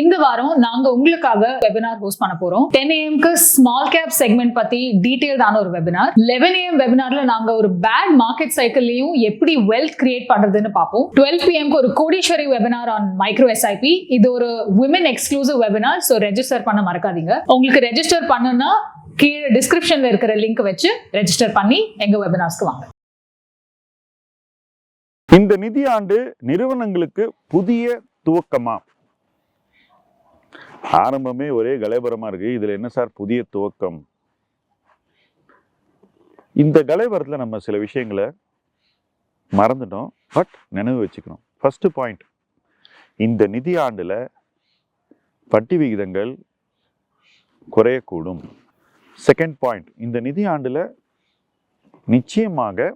இந்த வாரம் நாங்க உங்களுக்காக வெபினார் ஹோஸ்ட் பண்ண போறோம். டென் ஏஎம்க்கு ஸ்மால் கேப் செக்மெண்ட் பத்தி டீடைல்டான ஒரு வெபினார் லெவன் ஏஎம் வெபினார்ல நாங்க ஒரு பேட் மார்க்கெட் சைக்கிள்லயும் எப்படி வெல்த் கிரியேட் பண்றதுன்னு பார்ப்போம். டுவெல் பிஎம்க்கு ஒரு Kodeeswari webinar on micro SIP இது ஒரு women exclusive webinar so register பண்ண மறக்காதீங்க. உங்களுக்கு ரெஜிஸ்டர் பண்ணுனா கீழே டிஸ்கிரிப்ஷன்ல இருக்கிற லிங்க் வச்சு ரெஜிஸ்டர் பண்ணி எங்க வெபினார்ஸ்க்கு வாங்க. இந்த நிதியாண்டு நிறுவனங்களுக்கு புதிய துவக்கமா? ஆரம்பமே ஒரே கலைபரமாக இருக்குது இதில் என்ன சார்? புதிய துவக்கம். இந்த கலைபரத்தில் நம்ம சில விஷயங்களை மறந்துட்டோம். பட் நினைவு வச்சுக்கணும். ஃபஸ்ட்டு பாயிண்ட் இந்த நிதி ஆண்டில் வட்டி விகிதங்கள் குறையக்கூடும். செகண்ட் பாயிண்ட் இந்த நிதி ஆண்டில் நிச்சயமாக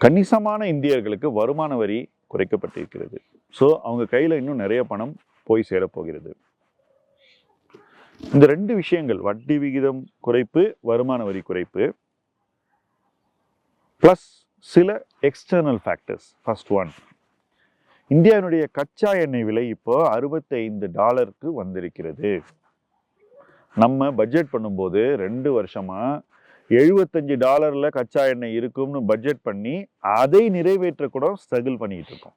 கணிசமான இந்தியர்களுக்கு வருமான வரி குறைக்கப்பட்டிருக்கிறது. ஸோ அவங்க கையில் இன்னும் நிறைய பணம் போய் சேரப்போகிறது. இந்த ரெண்டு விஷயங்கள் வட்டி விகிதம் குறைப்பு வருமான வரி குறைப்பு ப்ளஸ் சில எக்ஸ்டர்னல் ஃபேக்டர்ஸ் ஃபர்ஸ்ட் ஒன் இந்தியாவினுடைய கச்சா எண்ணெய் விலை இப்போ அறுபத்தைந்து டாலருக்கு வந்திருக்கிறது. நம்ம பட்ஜெட் பண்ணும்போது ரெண்டு வருஷமா எழுபத்தஞ்சு டாலரில் கச்சா எண்ணெய் இருக்கும்னு பட்ஜெட் பண்ணி அதை நிறைவேற்ற கூட ஸ்ட்ரகிள் பண்ணிக்கிட்டு இருக்கோம்.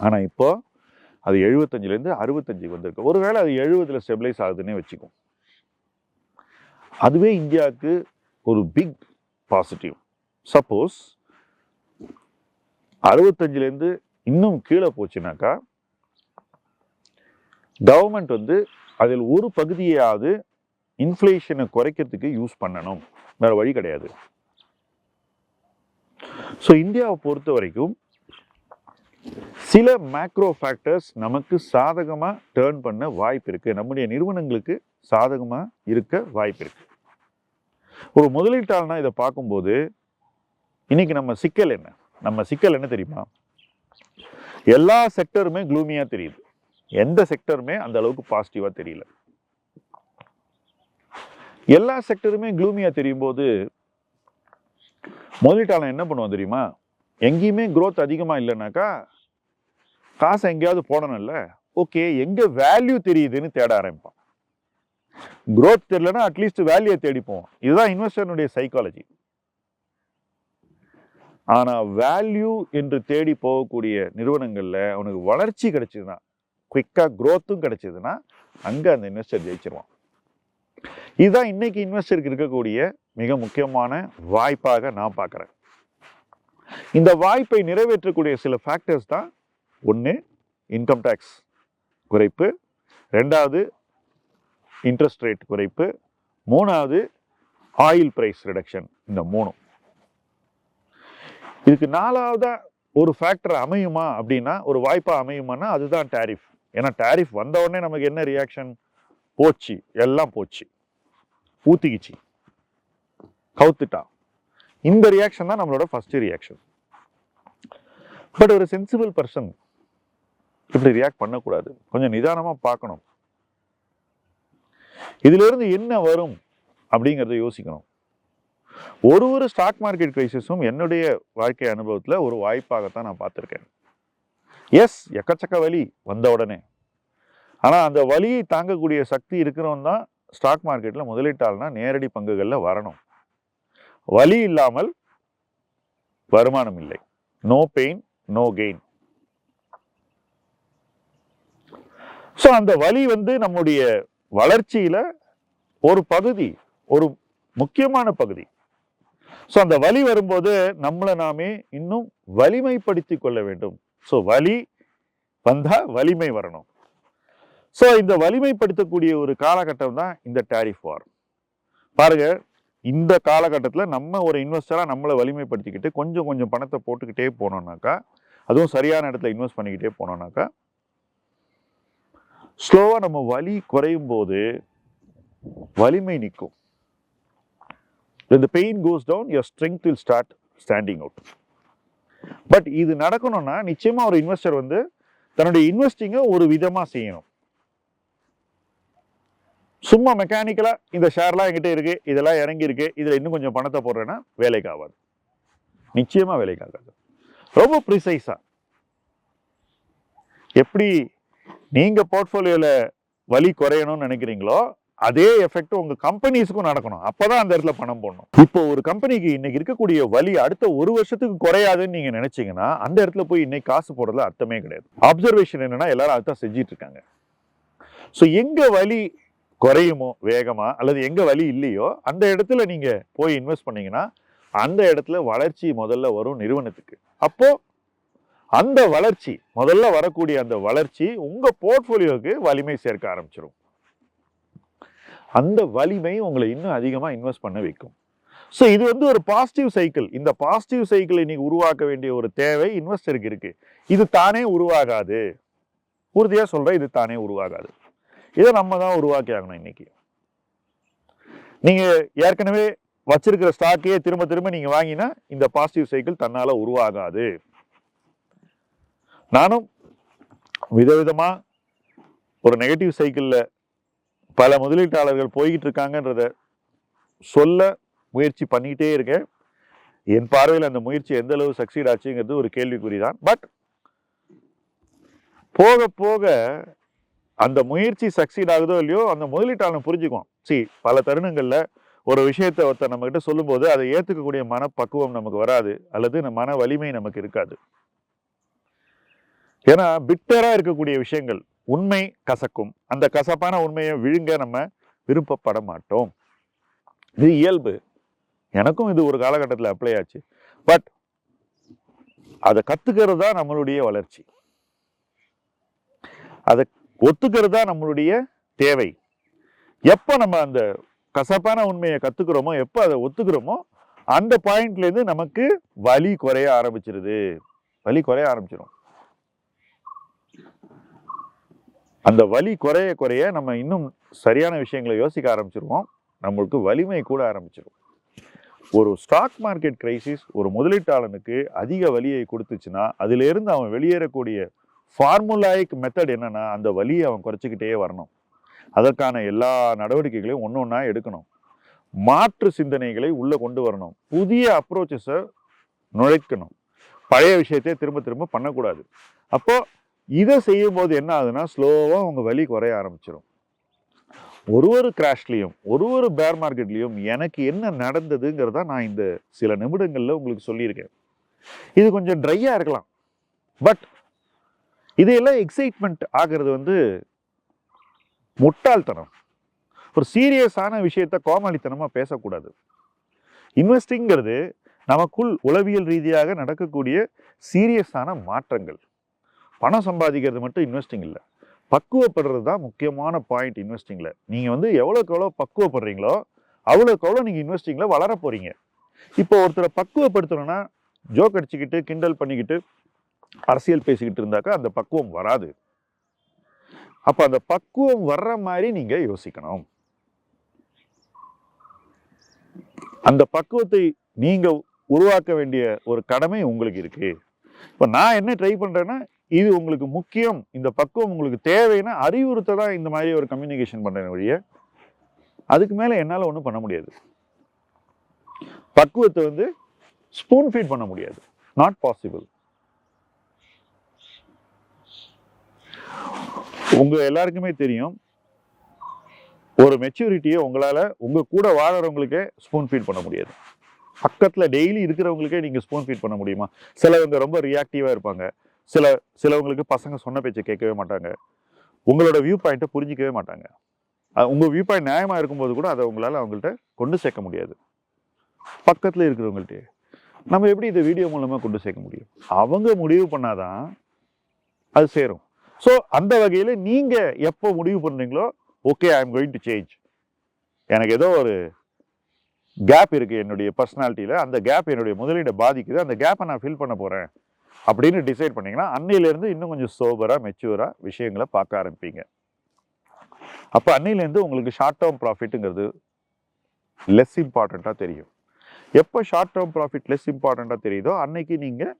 ஆனால் இப்போ அது எழுபத்தஞ்சிலேருந்து அறுபத்தஞ்சுக்கு வந்திருக்கு. ஒருவேளை அது எழுபதில் ஸ்டெபிளைஸ் ஆகுதுன்னே வச்சுக்கும் அதுவே இந்தியாவுக்கு ஒரு பிக் பாசிட்டிவ் சப்போஸ் அறுபத்தஞ்சிலேருந்து இன்னும் கீழே போச்சுனாக்கா கவர்மெண்ட் வந்து அதில் ஒரு பகுதியாவது இன்ஃப்ளேஷனை குறைக்கிறதுக்கு யூஸ் பண்ணணும். வேற வழி கிடையாது. ஸோ இந்தியாவை பொறுத்த வரைக்கும் சில மேக்ரோ ஃபேக்டர்ஸ் நமக்கு சாதகமாக டேர்ன் பண்ண வாய்ப்பு இருக்குது நம்முடைய நிறுவனங்களுக்கு சாதகமாக இருக்க வாய்ப்பு இருக்குது ஒரு முதலீட்டாளனா இதை பார்க்கும்போது இன்றைக்கி நம்ம சிக்கல் என்ன? நம்ம சிக்கல் என்ன தெரியுமா? எல்லா செக்டருமே க்ளூமியாக தெரியுது. எந்த செக்டருமே அந்த அளவுக்கு பாசிட்டிவாக தெரியல. எல்லா செக்டருமே க்ளூமியாக தெரியும் போது முதலீட்டாளன் என்ன பண்ணுவான் தெரியுமா? எங்கேயுமே க்ரோத் அதிகமாக இல்லைனாக்கா காசு எங்கேயாவது போடணும்ல? ஓகே எங்கே வேல்யூ தெரியுதுன்னு தேட ஆரம்பிப்பான். க்ரோத் தெரியலன்னா அட்லீஸ்ட் வேல்யூ தேடி இதுதான் இன்வெஸ்டர்னுடைய சைக்காலஜி ஆனால் வேல்யூ என்று தேடி போகக்கூடிய நிறுவனங்களில் அவனுக்கு வளர்ச்சி கிடைச்சதுன்னா குயிக்காக க்ரோத்தும் கிடைச்சதுன்னா அங்கே அந்த இன்வெஸ்டர் ஜெயிச்சிருவான். இதுதான் இன்னைக்கு இன்வெஸ்டருக்கு இருக்கக்கூடிய மிக முக்கியமான வாய்ப்பாக நான் பார்க்குறேன். இந்த வாய்ப்பை நிறைவேற்றக்கூடிய சில ஃபேக்டர்ஸ் தான் ஒன்று இன்கம் டேக்ஸ் குறைப்பு. ரெண்டாவது இன்ட்ரெஸ்ட் ரேட் குறைப்பு. மூணாவது ஆயில் ப்ரைஸ் ரிடக்ஷன் இந்த மூணும். இதுக்கு நாலாவதாக ஒரு ஃபேக்டர் அமையுமா அப்படின்னா ஒரு வாய்ப்பாக அமையுமானா அதுதான் டேரிஃப் ஏன்னா டேரிஃப் வந்த உடனே நமக்கு என்ன ரியாக்ஷன் போச்சு. எல்லாம் போச்சு. ஊத்திக்கிச்சு. கவுத்துட்டா. இந்த ரியாக்ஷன் தான் நம்மளோட ஃபர்ஸ்ட் ரியாக்ஷன் பட் ஒரு சென்சிபிள் பர்சன் இப்படி ரியாக்ட் பண்ணக்கூடாது. கொஞ்சம் நிதானமாக பார்க்கணும். இதிலிருந்து என்ன வரும் அப்படிங்கிறத யோசிக்கணும். ஒரு ஒரு ஸ்டாக் மார்க்கெட் கிரைசிஸும் என்னுடைய வாழ்க்கை அனுபவத்தில் ஒரு வாய்ப்பாகத்தான் நான் பார்த்துருக்கேன். எஸ் எக்கச்சக்க வலி வந்த உடனே. ஆனால் அந்த வலியை தாங்கக்கூடிய சக்தி இருக்கிறவன் தான் ஸ்டாக் மார்க்கெட்டில் முதலீட்டாளனா நேரடி பங்குகளில் வரணும். வலி இல்லாமல் வருமானம் இல்லை. No pain no gain so அந்த வலி வந்து நம்முடைய வளர்ச்சியில் ஒரு பகுதி ஒரு முக்கியமான பகுதி. ஸோ அந்த வலி வரும்போது நம்மளை நாமே இன்னும் வலிமைப்படுத்தி கொள்ள வேண்டும். ஸோ வலி வந்தால் வலிமை வரணும். ஸோ இந்த வலிமைப்படுத்தக்கூடிய ஒரு காலகட்டம் தான் இந்த டேரிஃப் வார் பாருங்க இந்த காலகட்டத்தில் நம்ம ஒரு இன்வெஸ்டராக நம்மளை வலிமைப்படுத்திக்கிட்டு கொஞ்சம் கொஞ்சம் பணத்தை போட்டுக்கிட்டே போனோம்னாக்கா அதுவும் சரியான இடத்துல இன்வெஸ்ட் பண்ணிக்கிட்டே போனோம்னாக்கா ஸ்லோவாக நம்ம வலி குறையும் போது வலிமை நிற்கும் இந்த pain goes down your strength will start standing out but இது நடக்கணும்னா நிச்சயமாக ஒரு இன்வெஸ்டர் வந்து தன்னுடைய இன்வெஸ்டிங்கை ஒரு விதமாக செய்யணும். சும்மா மெக்கானிக்கலாக இந்த ஷேர்லாம் என்கிட்ட இருக்கு இதெல்லாம் இறங்கி இருக்கு இன்னும் கொஞ்சம் பணத்தை போடுறேன்னா வேலைக்கு ஆகாது. நிச்சயமாக வேலைக்கு ஆகாது. ரொம்ப ப்ரிசைஸாக எப்படி நீங்கள் போர்ட்ஃபோலியோவில் வலி குறையணும்னு நினைக்கிறீங்களோ அதே எஃபெக்ட் உங்க கம்பெனிஸ்க்கும் நடக்கணும். அப்பதான் அந்த இடத்துல பணம் போடணும். இப்போ ஒரு கம்பெனிக்கு இன்னைக்கு இருக்கக்கூடிய வலி அடுத்த ஒரு வருஷத்துக்கு குறையாதுன்னு நீங்க நினைச்சீங்கன்னா அந்த இடத்துல போய் இன்னைக்கு காசு போடுறதுல அர்த்தமே கிடையாது. அப்சர்வேஷன் என்னன்னா எல்லாரும் அதுதான் செஞ்சிட்டு இருக்காங்க. ஸோ எங்க வலி குறையுமோ வேகமா அல்லது எங்க வலி இல்லையோ அந்த இடத்துல நீங்க போய் இன்வெஸ்ட் பண்ணீங்கன்னா அந்த இடத்துல வளர்ச்சி முதல்ல வரும் நிறுவனத்துக்கு. அப்போ அந்த வளர்ச்சி முதல்ல வரக்கூடிய அந்த வளர்ச்சி உங்கள் போர்ட்ஃபோலியோவுக்கு வலிமை சேர்க்க ஆரம்பிச்சிடும் அந்த வலிமை உங்களை இன்னும் அதிகமாக இன்வெஸ்ட் பண்ண வைக்கும். ஸோ இது வந்து ஒரு பாசிட்டிவ் சைக்கிள் இந்த பாசிட்டிவ் சைக்கிளை நீங்கள் உருவாக்க வேண்டிய ஒரு தேவை இன்வெஸ்டருக்கு இருக்குது இது தானே உருவாகாது. உறுதியாக சொல்கிறேன் இது தானே உருவாகாது. இதை நம்ம தான் உருவாக்கி ஆகணும் இன்னைக்கு. நீங்கள் ஏற்கனவே வச்சிருக்கிற ஸ்டாக்கையே திரும்ப திரும்ப நீங்கள் வாங்கினா இந்த பாசிட்டிவ் சைக்கிள் தன்னால உருவாகாது. நானும் விதவிதமா ஒரு நெகட்டிவ் சைக்கிள்ல பல முதலீட்டாளர்கள் போய்கிட்டு இருக்காங்கன்றத சொல்ல முயற்சி பண்ணிக்கிட்டே இருக்கேன். என் பார்வையில் அந்த முயற்சி எந்த அளவு சக்சீட் ஆச்சுங்கிறது ஒரு கேள்விக்குறி தான் பட் போக போக அந்த முயற்சி சக்சீட் ஆகுதோ இல்லையோ அந்த முதலீட்டாளன் புரிஞ்சுக்குவான். சி பல தருணங்கள்ல ஒரு விஷயத்தை ஒருத்தர் நம்மக்கிட்ட சொல்லும்போது அதை ஏத்துக்கக்கூடிய மனப்பக்குவம் நமக்கு வராது அல்லது மன வலிமை நமக்கு இருக்காது. ஏன்னா பிட்டராக இருக்கக்கூடிய விஷயங்கள் உண்மை கசக்கும். அந்த கசப்பான உண்மையை விழுங்க நம்ம விருப்பப்பட மாட்டோம். இது இயல்பு. எனக்கும் இது ஒரு காலகட்டத்தில் அப்ளை ஆச்சு. பட் அதை கற்றுக்கிறது தான் நம்மளுடைய வளர்ச்சி. அதை ஒத்துக்கிறது தான் நம்மளுடைய தேவை. எப்போ நம்ம அந்த கசப்பான உண்மையை கற்றுக்கிறோமோ எப்போ அதை ஒத்துக்கிறோமோ அந்த பாயிண்ட்லேருந்து நமக்கு வலி குறைய ஆரம்பிச்சிருது. வலி குறைய ஆரம்பிச்சிடும் அந்த வலி குறைய குறைய நம்ம இன்னும் சரியான விஷயங்களை யோசிக்க ஆரம்பிச்சிருவோம். நம்மளுக்கு வலிமை கூட ஆரம்பிச்சிடும் ஒரு ஸ்டாக் மார்க்கெட் கிரைசிஸ் ஒரு முதலீட்டாளனுக்கு அதிக வலியை கொடுத்துச்சுன்னா அதிலிருந்து அவன் வெளியேறக்கூடிய ஃபார்முலாயிக் மெத்தட் என்னன்னா அந்த வலியை அவன் குறைச்சிக்கிட்டே வரணும். அதற்கான எல்லா நடவடிக்கைகளையும் ஒன்று ஒன்றா எடுக்கணும். மாற்று சிந்தனைகளை உள்ளே கொண்டு வரணும். புதிய அப்ரோச்சஸை நுழைக்கணும். பழைய விஷயத்தை திரும்ப திரும்ப பண்ணக்கூடாது. அப்போது இதை செய்யும் போது என்ன ஆகுதுன்னா ஸ்லோவாக உங்கள் வலி குறைய ஆரம்பிச்சிடும் ஒரு ஒரு கிராஷ்லேயும் ஒரு ஒரு பேர் மார்க்கெட்லேயும் எனக்கு என்ன நடந்ததுங்கிறத நான் இந்த சில நிமிடங்களில் உங்களுக்கு சொல்லியிருக்கேன். இது கொஞ்சம் ட்ரையாக இருக்கலாம். பட் இதையெல்லாம் எக்ஸைட்மெண்ட் ஆகிறது வந்து முட்டாள்தனம். ஒரு சீரியஸான விஷயத்த கோமாளித்தனமாக பேசக்கூடாது. இன்வெஸ்டிங்கிறது நமக்குள் உளவியல் ரீதியாக நடக்கக்கூடிய சீரியஸான மாற்றங்கள். பணம் சம்பாதிக்கிறது மட்டும் இன்வெஸ்டிங் இல்லை. பக்குவப்படுறது தான் முக்கியமான பாயிண்ட் இன்வெஸ்டிங்கில் நீங்கள் வந்து எவ்வளோக்கு எவ்வளோ பக்குவப்படுறீங்களோ அவ்வளோக்கு எவ்வளோ நீங்கள் இன்வெஸ்டிங்கில் வளர போகிறீங்க இப்போ ஒருத்தரை பக்குவப்படுத்தணும்னா ஜோக் அடிச்சுக்கிட்டு கிண்டல் பண்ணிக்கிட்டு அரசியல் பேசிக்கிட்டு இருந்தாக்கா அந்த பக்குவம் வராது. அப்போ அந்த பக்குவம் வர்ற மாதிரி நீங்கள் யோசிக்கணும். அந்த பக்குவத்தை நீங்கள் உருவாக்க வேண்டிய ஒரு கடமை உங்களுக்கு இருக்குது இப்போ நான் என்ன ட்ரை பண்ணுறேன்னா இது உங்களுக்கு முக்கியம். இந்த பக்குவம் உங்களுக்கு தேவைன்னா அறிவுறுத்த தான் இந்த மாதிரி ஒரு கம்யூனிகேஷன் பண்ணுறேன் வழிய அதுக்கு மேலே என்னால் ஒன்றும் பண்ண முடியாது. பக்குவத்தை வந்து ஸ்பூன் ஃபீட் பண்ண முடியாது. நாட் பாசிபிள் உங்க எல்லாருக்குமே தெரியும் ஒரு மெச்சூரிட்டியை உங்களால் உங்க கூட வாழறவங்களுக்கே ஸ்பூன் ஃபீட் பண்ண முடியாது. பக்கத்தில் டெய்லி இருக்கிறவங்களுக்கே நீங்க ஸ்பூன் ஃபீட் பண்ண முடியுமா? சிலவங்க ரொம்ப ரியாக்டிவாக இருப்பாங்க. சில சிலவங்களுக்கு பசங்க சொன்ன பேச்சை கேட்கவே மாட்டாங்க. உங்களோட வியூ பாயிண்ட்டை புரிஞ்சிக்கவே மாட்டாங்க. உங்கள் வியூ பாயிண்ட் நியாயமாக இருக்கும்போது கூட அதை உங்களால் அவங்கள்ட்ட கொண்டு சேர்க்க முடியாது. பக்கத்தில் இருக்கிறவங்கள்ட்ட. நம்ம எப்படி இந்த வீடியோ மூலமாக கொண்டு சேர்க்க முடியும்? அவங்க முடிவு பண்ணாதான் அது சேரும். ஸோ அந்த வகையில் நீங்கள் எப்போ முடிவு பண்ணுறீங்களோ okay I am going to change எனக்கு ஏதோ ஒரு கேப் இருக்குது என்னுடைய பர்சனாலிட்டியில் அந்த கேப் என்னுடைய முதலீடை பாதிக்குது. அந்த கேப்பை நான் ஃபில் பண்ண போகிறேன் அப்படின்னு டிசைட் பண்ணிங்கன்னா அன்னையிலேருந்து இன்னும் கொஞ்சம் சோபராக மெச்சூராக விஷயங்களை பார்க்க ஆரம்பிப்பீங்க. அப்போ அன்னையிலேருந்து உங்களுக்கு ஷார்ட் டேர்ம் ப்ராஃபிட்டுங்கிறது லெஸ் இம்பார்ட்டண்ட்டாக தெரியும். எப்போ ஷார்ட் டேர்ம் ப்ராஃபிட் லெஸ் இம்பார்ட்டண்ட்டாக தெரியுதோ அன்னைக்கு நீங்கள்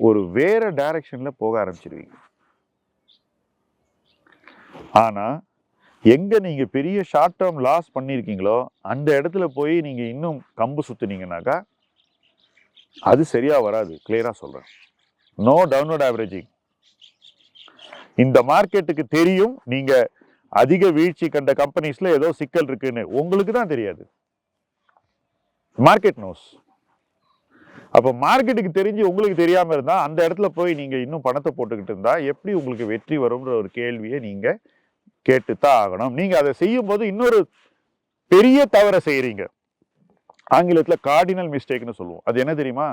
ஒரு வேறு டைரக்ஷனில் போக ஆரம்பிச்சிருவீங்க. ஆனால் எங்கே நீங்கள் பெரிய ஷார்ட் டேர்ம் லாஸ் பண்ணியிருக்கீங்களோ அந்த இடத்துல போய் நீங்கள் இன்னும் கம்பு சுற்றுனீங்கனாக்கா அது சரியாக வராது கிளியராக சொல்கிறேன் நோ டவுன்வர்ட் ஆவரேஜிங் இந்த மார்க்கெட்டுக்கு தெரியும் நீங்கள் அதிக வீழ்ச்சி கண்ட கம்பெனிஸில் ஏதோ சிக்கல் இருக்குன்னு. உங்களுக்கு தான் தெரியாது. மார்க்கெட் நோஸ் அப்போ மார்க்கெட்டுக்கு தெரிஞ்சு உங்களுக்கு தெரியாமல் இருந்தால் அந்த இடத்துல போய் நீங்கள் இன்னும் பணத்தை போட்டுக்கிட்டு இருந்தால் எப்படி உங்களுக்கு வெற்றி வரும்ன்ற ஒரு கேள்வியை நீங்கள் கேட்டுத்தான் ஆகணும். நீங்கள் அதை செய்யும் போது இன்னொரு பெரிய தவறை செய்கிறீங்க ஆங்கிலத்தில் கார்டினல் மிஸ்டேக்னு சொல்லுவோம். அது என்ன தெரியுமா?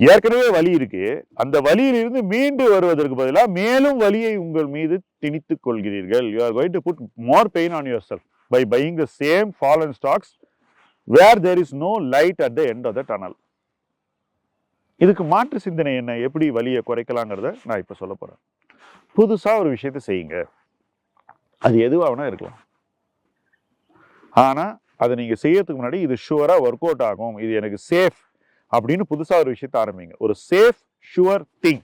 ஏற்கனவே வலி இருக்கு அந்த வலியிலிருந்து மீண்டு வருவதற்கு பதிலாக மேலும் வலியை உங்கள் மீது திணித்துக் கொள்கிறீர்கள். You are going to put more pain on yourself by buying the same fallen stocks where there is no light at the end of the tunnel இதுக்கு மாற்று சிந்தனை என்ன? எப்படி வலியை குறைக்கலாங்கிறத நான் இப்போ சொல்ல போகிறேன் புதுசாக ஒரு விஷயத்தை செய்யுங்க. அது எதுவாக வேணால் இருக்கலாம். ஆனால் அதை நீங்கள் செய்யறதுக்கு முன்னாடி இது ஷுவராக ஒர்க் அவுட் ஆகும். இது எனக்கு சேஃப் அப்படின்னு புதுசாக ஒரு விஷயத்தை ஆரம்பிங்க. ஒரு சேஃப் ஷுவர் திங்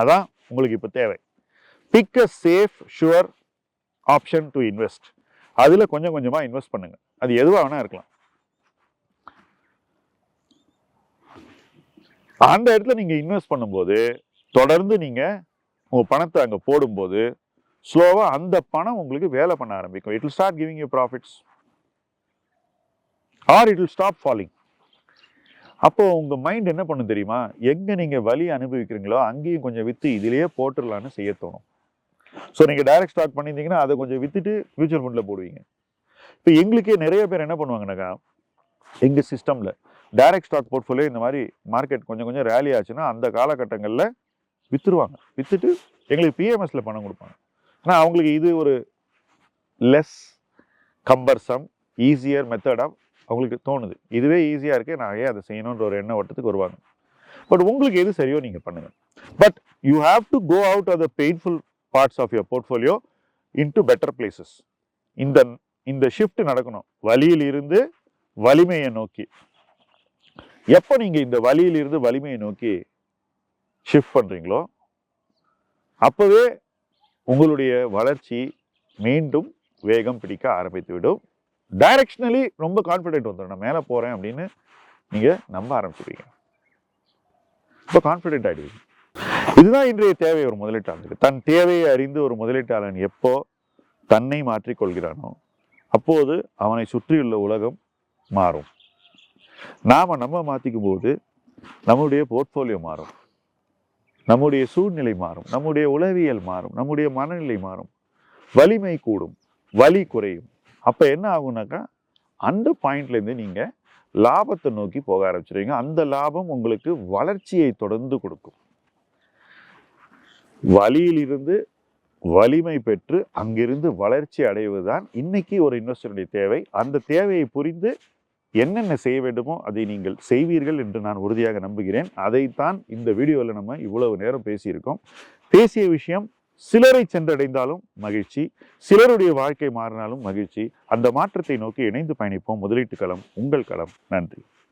அதான் உங்களுக்கு இப்போ தேவை. Pick a safe sure option to invest அதில் கொஞ்சம் கொஞ்சமாக இன்வெஸ்ட் பண்ணுங்க. அது எதுவாக வேணால் இருக்கலாம். அந்த இடத்துல நீங்கள் இன்வெஸ்ட் பண்ணும்போது தொடர்ந்து நீங்கள் உங்கள் பணத்தை அங்கே போடும்போது ஸ்லோவாக அந்த பணம் உங்களுக்கு வேலை பண்ண ஆரம்பிக்கும். It will start giving you profits or it will stop falling அப்போது உங்கள் மைண்ட் என்ன பண்ணும் தெரியுமா? எங்கே நீங்கள் வலி அனுபவிக்கிறீங்களோ அங்கேயும் கொஞ்சம் விற்று இதிலேயே போட்டுடலான்னு செய்ய தோணும். ஸோ நீங்கள் டைரக்ட் ஸ்டார்ட் பண்ணியிருந்தீங்கன்னா அதை கொஞ்சம் விற்றுட்டு ஃபியூச்சர் ஃபண்டில் போடுவீங்க. இப்போ எங்களுக்கே நிறைய பேர் என்ன பண்ணுவாங்கன்னாக்கா எங்கள் சிஸ்டமில் டைரக்ட் ஸ்டாக் போர்ட்ஃபோலியோ இந்த மாதிரி மார்க்கெட் கொஞ்சம் கொஞ்சம் ரேலி ஆச்சுன்னா அந்த காலகட்டங்களில் விற்றுருவாங்க விற்றுட்டு எங்களுக்கு பிஎம்எஸில் பணம் கொடுப்பாங்க. ஆனால் அவங்களுக்கு இது ஒரு லெஸ் கம்பர்சம் ஈஸியர் மெத்தடாக அவங்களுக்கு தோணுது. இதுவே ஈஸியாக இருக்கே. நான் ஏன் அதை செய்யணுன்ற ஒரு எண்ண ஓட்டத்துக்கு வருவாங்க. பட் உங்களுக்கு எது சரியோ நீங்கள் பண்ணுங்கள் but you have to go out of the painful parts of your portfolio into better places இந்த இந்த ஷிஃப்ட் நடக்கணும். வலியில் இருந்து வலிமையை நோக்கி. எப்போ நீங்கள் இந்த வலியிலிருந்து வலிமையை நோக்கி ஷிஃப்ட் பண்ணுறீங்களோ அப்போவே உங்களுடைய வளர்ச்சி மீண்டும் வேகம் பிடிக்க ஆரம்பித்துவிடும் டைரக்ஷனலி ரொம்ப கான்ஃபிடென்ட் வந்துடும் நான் மேலே போகிறேன் அப்படின்னு நீங்கள் நம்ப ஆரம்பிச்சிடுவீங்க இப்போ கான்ஃபிடென்ட் ஆகிடுவீங்க இதுதான் இன்றைய தேவை ஒரு முதலீட்டாளருக்கு. தன் தேவையை அறிந்து ஒரு முதலீட்டாளன் எப்போ தன்னை மாற்றிக் கொள்கிறானோ அப்போது அவனை சுற்றியுள்ள உலகம் மாறும். நாம நம்ம மாற்றிக்கும் போது நம்முடைய போர்ட்ஃபோலியோ மாறும். நம்முடைய சூழ்நிலை மாறும். நம்முடைய உளவியல் மாறும். நம்முடைய மனநிலை மாறும். வலிமை கூடும். வலி குறையும். அப்போ என்ன ஆகும்னாக்கா அந்த பாயிண்ட்லேருந்து நீங்கள் லாபத்தை நோக்கி போக ஆரம்பிச்சிருவீங்க. அந்த லாபம் உங்களுக்கு வளர்ச்சியை தொடர்ந்து கொடுக்கும். வழியிலிருந்து வலிமை பெற்று அங்கிருந்து வளர்ச்சி அடைவது தான் இன்னைக்கு ஒரு இன்வெஸ்டருடைய தேவை. அந்த தேவையை புரிந்து என்னென்ன செய்ய வேண்டுமோ அதை நீங்கள் செய்வீர்கள் என்று நான் உறுதியாக நம்புகிறேன். அதைத்தான் இந்த வீடியோவில் நம்ம இவ்வளவு நேரம் பேசியிருக்கோம். பேசிய விஷயம் சிலரை சென்றடைந்தாலும் மகிழ்ச்சி சிலருடைய வாழ்க்கை மாறினாலும் மகிழ்ச்சி. அந்த மாற்றத்தை நோக்கி இணைந்து பயணிப்போம். முதலீட்டு களம் உங்கள் களம். நன்றி.